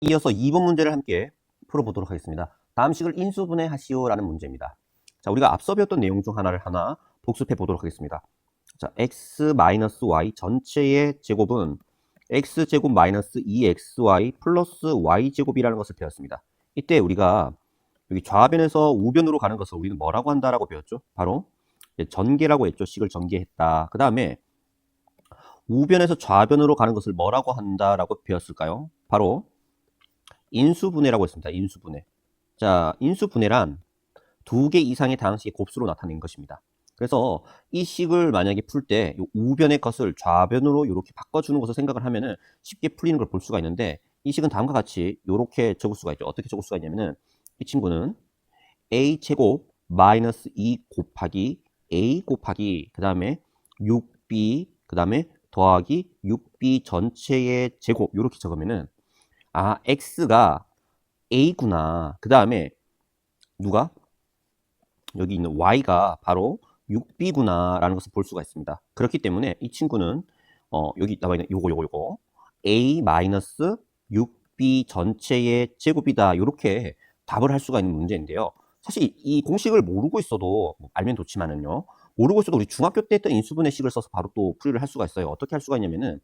이어서 2번 문제를 함께 풀어보도록 하겠습니다. 다음 식을 인수분해 하시오 라는 문제입니다. 자, 우리가 앞서 배웠던 내용 중 하나를 하나 복습해 보도록 하겠습니다. 자, x-y 전체의 제곱은 x제곱 마이너스 2xy 플러스 y제곱이라는 것을 배웠습니다. 이때 우리가 여기 좌변에서 우변으로 가는 것을 우리는 뭐라고 한다라고 배웠죠? 바로 전개라고 했죠. 식을 전개했다. 그 다음에 우변에서 좌변으로 가는 것을 뭐라고 한다라고 배웠을까요? 바로 인수분해라고 했습니다. 인수분해. 자, 인수분해란 두 개 이상의 다항식의 곱수로 나타낸 것입니다. 그래서 이 식을 만약에 풀 때 우변의 것을 좌변으로 이렇게 바꿔주는 것을 생각을 하면은 쉽게 풀리는 걸 볼 수가 있는데 이 식은 다음과 같이 이렇게 적을 수가 있죠. 어떻게 적을 수가 있냐면은 이 친구는 a 제곱 마이너스 2 곱하기 a 곱하기 그 다음에 6b 그 다음에 더하기 6b 전체의 제곱 이렇게 적으면은 아 x가 a구나. 그 다음에 누가? 여기 있는 y가 바로 6b구나 라는 것을 볼 수가 있습니다. 그렇기 때문에 이 친구는 어, 여기 나와 있는 요거 요거 요거. A 마이너스 6b 전체의 제곱이다. 이렇게 답을 할 수가 있는 문제인데요. 사실 이 공식을 모르고 있어도 뭐 알면 좋지만은요 모르고 있어도 우리 중학교 때 했던 인수분해 식을 써서 바로 또 풀이를 할 수가 있어요. 어떻게 할 수가 있냐면은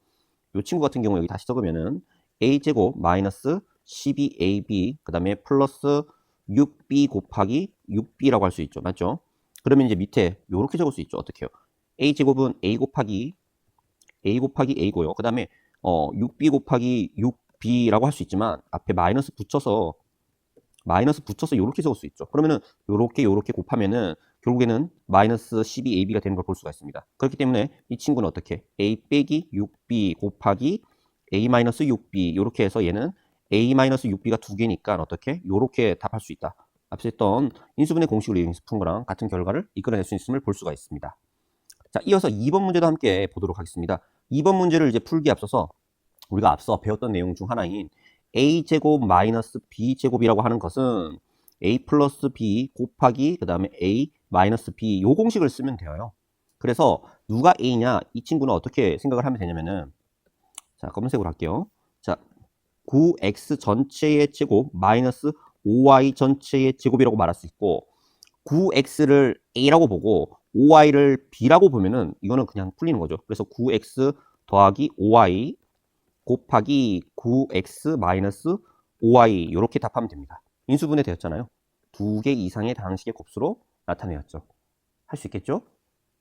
이 친구 같은 경우 여기 다시 적으면은 a제곱 마이너스 12ab 그 다음에 플러스 6b 곱하기 6b라고 할 수 있죠. 맞죠? 그러면 이제 밑에 이렇게 적을 수 있죠. 어떻게 해요? a제곱은 a 곱하기 a 곱하기 a고요. 그 다음에 어, 6b 곱하기 6b라고 할 수 있지만 앞에 마이너스 붙여서 마이너스 붙여서 이렇게 적을 수 있죠. 그러면은 이렇게 이렇게 곱하면은 결국에는 마이너스 12ab가 되는 걸 볼 수가 있습니다. 그렇기 때문에 이 친구는 어떻게 a 빼기 6b 곱하기 a-6b 이렇게 해서 얘는 a-6b가 두 개니까 어떻게 이렇게 답할 수 있다. 앞서 했던 인수분해 공식을 이용해서 푼 거랑 같은 결과를 이끌어낼 수 있음을 볼 수가 있습니다. 자, 이어서 2번 문제도 함께 보도록 하겠습니다. 2번 문제를 이제 풀기 앞서서 우리가 앞서 배웠던 내용 중 하나인 a제곱 마이너스 b제곱이라고 하는 것은 a 플러스 b 곱하기 그 다음에 a 마이너스 b 요 공식을 쓰면 돼요. 그래서 누가 a냐 이 친구는 어떻게 생각을 하면 되냐면은 자 검은색으로 할게요. 자 9x 전체의 제곱 마이너스 5y 전체의 제곱이라고 말할 수 있고 9x를 a라고 보고 5y를 b라고 보면은 이거는 그냥 풀리는 거죠. 그래서 9x 더하기 5y 곱하기 9x 마이너스 5y 이렇게 답하면 됩니다. 인수분해 되었잖아요. 두 개 이상의 다항식의 곱수로 나타내었죠. 할 수 있겠죠?